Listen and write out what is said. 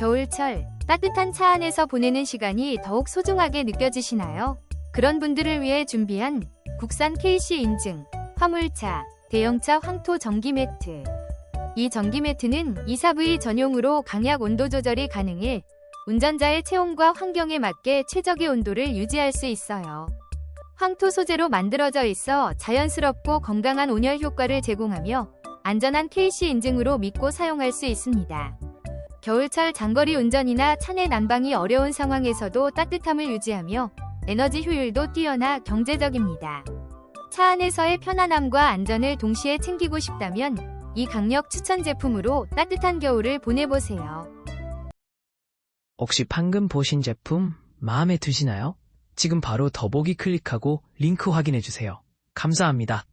겨울철 따뜻한 차 안에서 보내는 시간이 더욱 소중하게 느껴지시나요? 그런 분들을 위해 준비한 국산 KC 인증 화물차 대형차 황토 전기 매트. 이 전기 매트는 24V 전용으로 강약 온도 조절이 가능해 운전자의 체온과 환경에 맞게 최적의 온도를 유지할 수 있어요. 황토 소재로 만들어져 있어 자연스럽고 건강한 온열 효과를 제공하며 안전한 KC 인증으로 믿고 사용할 수 있습니다. 겨울철 장거리 운전이나 차내 난방이 어려운 상황에서도 따뜻함을 유지하며 에너지 효율도 뛰어나 경제적입니다. 차 안에서의 편안함과 안전을 동시에 챙기고 싶다면 이 강력 추천 제품으로 따뜻한 겨울을 보내보세요. 혹시 방금 보신 제품 마음에 드시나요? 지금 바로 더보기 클릭하고 링크 확인해주세요. 감사합니다.